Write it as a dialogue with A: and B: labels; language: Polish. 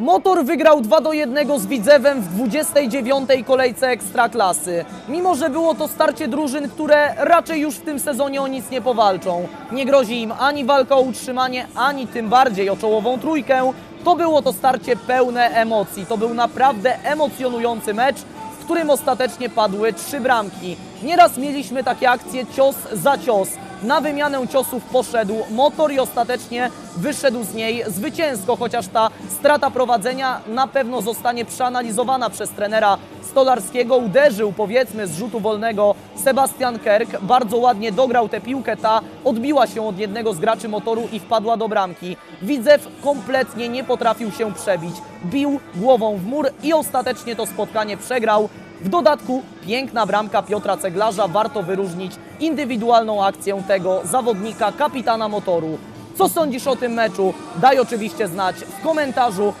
A: Motor wygrał 2 do 1 z Widzewem w 29. kolejce Ekstraklasy. Mimo, że było to starcie drużyn, które raczej już w tym sezonie o nic nie powalczą. Nie grozi im ani walka o utrzymanie, ani tym bardziej o czołową trójkę. To było to starcie pełne emocji. To był naprawdę emocjonujący mecz, w którym ostatecznie padły trzy bramki. Nieraz mieliśmy takie akcje cios za cios. Na wymianę ciosów poszedł motor i ostatecznie wyszedł z niej zwycięsko, chociaż ta strata prowadzenia na pewno zostanie przeanalizowana przez trenera Stolarskiego. Uderzył powiedzmy z rzutu wolnego Sebastian Kerk, bardzo ładnie dograł tę piłkę, ta odbiła się od jednego z graczy motoru i wpadła do bramki. Widzew kompletnie nie potrafił się przebić, bił głową w mur i ostatecznie to spotkanie przegrał. W dodatku piękna bramka Piotra Ceglarza, warto wyróżnić indywidualną akcję tego zawodnika, kapitana motoru. Co sądzisz o tym meczu? Daj oczywiście znać w komentarzu.